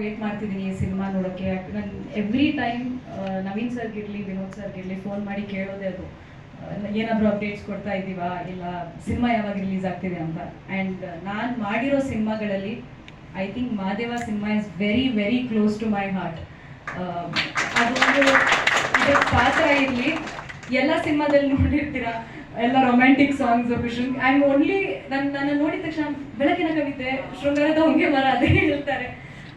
Wait ಮಾಡ್ತಿದ್ದೀನಿ ಈ cinema ನೋಡೋಕ್ಕೆ. ನಾನು ಎವ್ರಿ ಟೈಮ್ ನವೀನ್ ಸರ್ಗಿರಲಿ ವಿನೋದ್ ಸರ್ಗಿರಲಿ ಫೋನ್ ಮಾಡಿ ಕೇಳೋದೇ ಅದು. ಏನಾದರೂ ಅಪ್ಡೇಟ್ಸ್ ಕೊಡ್ತಾ ಇದ್ದೀವಾ? ಇಲ್ಲ, ಸಿನಿಮಾ ಯಾವಾಗ ರಿಲೀಸ್ ಆಗ್ತಿದೆ ಅಂತ. ಆ್ಯಂಡ್ ನಾನು ಮಾಡಿರೋ ಸಿನಿಮಾಗಳಲ್ಲಿ I think Madeva cinema is very very close to my heart ಅದೊಂದು ಪಾತ್ರ ಇರಲಿ. ಎಲ್ಲ ಸಿನಿಮಾದಲ್ಲಿ ನೋಡಿರ್ತೀರಾ? ಎಲ್ಲ ರೊಮ್ಯಾಂಟಿಕ್ ಸಾಂಗ್ಸ್ ಖುಷಿ. ಆಮ್ ಓನ್ಲಿ ನನ್ನ ನನ್ನ ನೋಡಿದ ತಕ್ಷಣ ಬೆಳಕಿನ ಕವಿತೆ, ಶೃಂಗಾರದ ಹೊಂಗೆ ಮರ ಅದೇ ಹೇಳ್ತಾರೆ.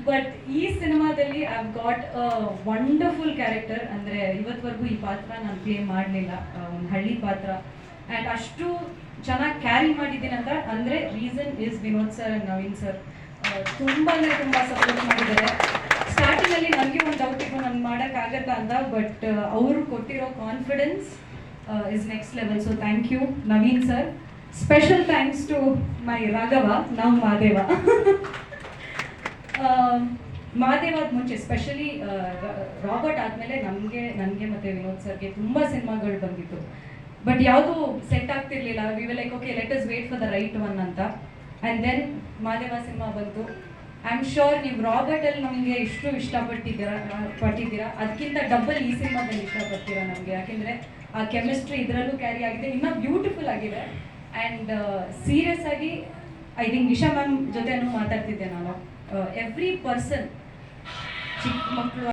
ಬಟ್ ಈ ಸಿನಿಮಾದಲ್ಲಿ I got a wonderful character ಅಂದರೆ ಇವತ್ತವರೆಗೂ ಈ ಪಾತ್ರ ನಾನು ಪ್ಲೇ ಮಾಡಲಿಲ್ಲ ಒಂದು ಹಳ್ಳಿ ಪಾತ್ರ. ಆ್ಯಂಡ್ ಅಷ್ಟು ಚೆನ್ನಾಗಿ ಕ್ಯಾರಿ ಮಾಡಿದ್ದೀನಿ ಅಂತ, ಅಂದರೆ reason is Vinod sir and Naveen sir ತುಂಬ ಅಂದರೆ ತುಂಬ ಸಪೋರ್ಟ್ ಮಾಡಿದ್ದಾರೆ. ಸ್ಟಾರ್ಟಿಂಗಲ್ಲಿ ನನಗೆ ಒಂದು ಡೌಟ್ ಇತ್ತು, ನಾನು ಮಾಡೋಕ್ಕಾಗತ್ತ ಅಂತ ಬಟ್ ಅವರು ಕೊಟ್ಟಿರೋ confidence is next level so thank you Naveen sir special thanks to my Raghava, ನಾವು ಮಾದೇವ. ಮಾದೇವಾದ ಮುಂಚೆ ಸ್ಪೆಷಲಿ ರಾಬರ್ಟ್ ಆದಮೇಲೆ ನಮಗೆ, ನನಗೆ ಮತ್ತು ವಿನೋದ್ ಸರ್ಗೆ ತುಂಬ ಸಿನಿಮಾಗಳು ಬಂದಿತ್ತು. ಬಟ್ ಯಾವುದು ಸೆಟ್ ಆಗ್ತಿರ್ಲಿಲ್ಲ. We like okay let us wait for the right one ಅಂತ. ಆ್ಯಂಡ್ ದೆನ್ ಮಾದೇವ ಸಿನಿಮಾ ಬಂತು. ಐ ಆಮ್ ಶೋರ್ ನೀವು ರಾಬರ್ಟಲ್ಲಿ ನಮಗೆ ಇಷ್ಟು ಇಷ್ಟಪಟ್ಟಿದ್ದೀರಾ, ಪಟ್ಟಿದ್ದೀರಾ? ಅದಕ್ಕಿಂತ ಡಬಲ್ ಈ ಸಿನಿಮಾದಲ್ಲಿ ಇಷ್ಟಪಡ್ತೀರಾ ನಮಗೆ? ಯಾಕೆಂದರೆ ಆ ಕೆಮಿಸ್ಟ್ರಿ ಇದರಲ್ಲೂ ಕ್ಯಾರಿ ಆಗಿದೆ. ಇನ್ನೂ ಬ್ಯೂಟಿಫುಲ್ ಆಗಿದೆ. ಆ್ಯಂಡ್ ಸೀರಿಯಸ್ ಆಗಿ ಐ ಥಿಂಕ್ ನಿಶಾ ಮ್ಯಾಮ್ ಜೊತೆನೂ ಮಾತಾಡ್ತಿದ್ದೆ ನಾನು. ಎವ್ರಿ ಪರ್ಸನ್ ಚಿಕ್ಕ ಮಕ್ಕಳು